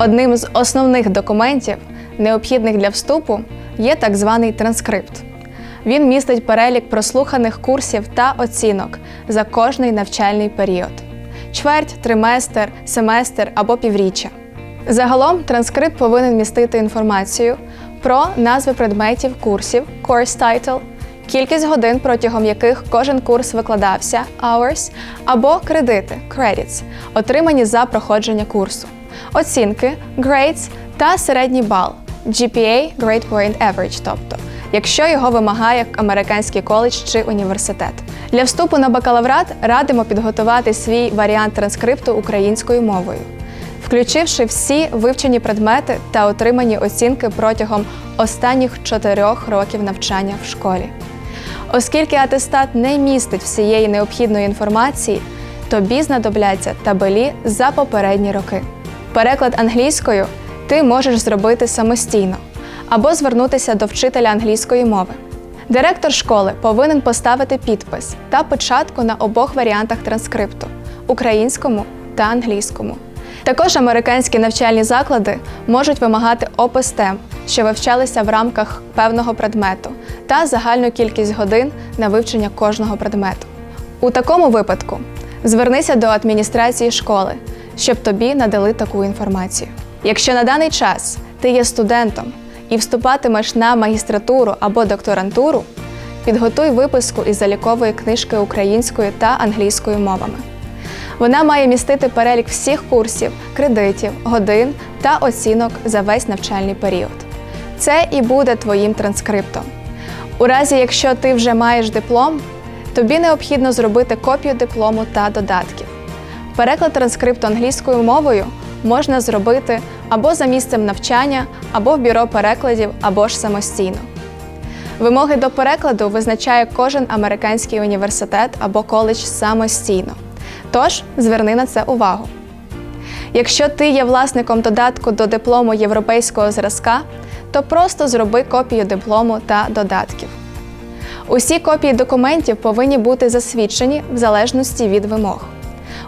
Одним з основних документів, необхідних для вступу, є так званий транскрипт. Він містить перелік прослуханих курсів та оцінок за кожний навчальний період чверть, триместр, семестр або півріччя. Загалом транскрипт повинен містити інформацію про назви предметів курсів course title, кількість годин, протягом яких кожен курс викладався hours, або кредити credits, отримані за проходження курсу, оцінки grades та середній бал GPA Grade Point Average, тобто якщо його вимагає американський коледж чи університет. Для вступу на бакалаврат радимо підготувати свій варіант транскрипту українською мовою, включивши всі вивчені предмети та отримані оцінки протягом останніх чотирьох років навчання в школі. Оскільки атестат не містить всієї необхідної інформації, тобі знадобляться табелі за попередні роки. Переклад англійською ти можеш зробити самостійно або звернутися до вчителя англійської мови. Директор школи повинен поставити підпис та початку на обох варіантах транскрипту українському та англійському. Також американські навчальні заклади можуть вимагати опис тем, що вивчалися в рамках певного предмету, та загальну кількість годин на вивчення кожного предмету. У такому випадку звернися до адміністрації школи, щоб тобі надали таку інформацію. Якщо на даний час ти є студентом і вступатимеш на магістратуру або докторантуру, підготуй виписку із залікової книжки українською та англійською мовами. Вона має містити перелік всіх курсів, кредитів, годин та оцінок за весь навчальний період. Це і буде твоїм транскриптом. У разі, якщо ти вже маєш диплом, тобі необхідно зробити копію диплому та додатків. Переклад транскрипту англійською мовою можна зробити або за місцем навчання, або в бюро перекладів, або ж самостійно. Вимоги до перекладу визначає кожен американський університет або коледж самостійно. Тож зверни на це увагу. Якщо ти є власником додатку до диплому європейського зразка, то просто зроби копію диплому та додатків. Усі копії документів повинні бути засвідчені в залежності від вимог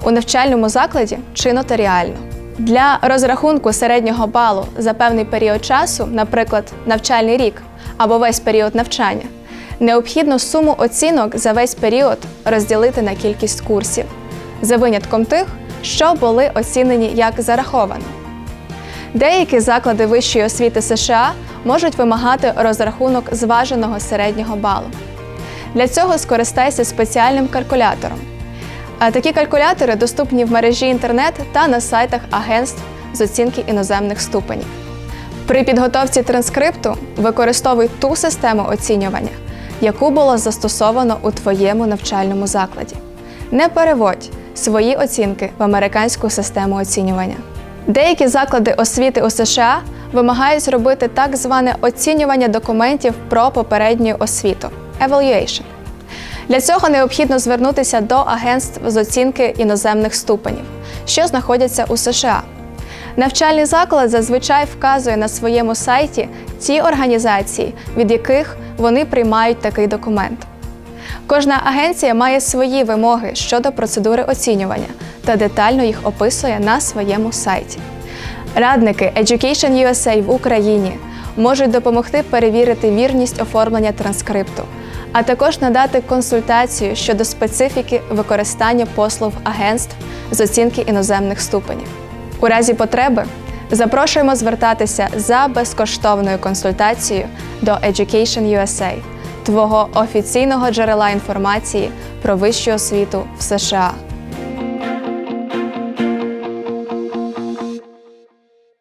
у навчальному закладі чи нотаріально. Для розрахунку середнього балу за певний період часу, наприклад, навчальний рік або весь період навчання, необхідно суму оцінок за весь період розділити на кількість курсів, за винятком тих, що були оцінені як зараховано. Деякі заклади вищої освіти США можуть вимагати розрахунок зваженого середнього балу. Для цього скористайся спеціальним калькулятором. Такі калькулятори доступні в мережі інтернет та на сайтах агентств з оцінки іноземних ступенів. При підготовці транскрипту використовуй ту систему оцінювання, яку було застосовано у твоєму навчальному закладі. Не переводь свої оцінки в американську систему оцінювання. Деякі заклади освіти у США вимагають зробити так зване оцінювання документів про попередню освіту evaluation. Для цього необхідно звернутися до агентств з оцінки іноземних ступенів, що знаходяться у США. Навчальний заклад зазвичай вказує на своєму сайті ті організації, від яких вони приймають такий документ. Кожна агенція має свої вимоги щодо процедури оцінювання та детально їх описує на своєму сайті. Радники Education USA в Україні можуть допомогти перевірити вірність оформлення транскрипту, а також надати консультацію щодо специфіки використання послуг агентств з оцінки іноземних ступенів. У разі потреби запрошуємо звертатися за безкоштовною консультацією до Education USA, твого офіційного джерела інформації про вищу освіту в США.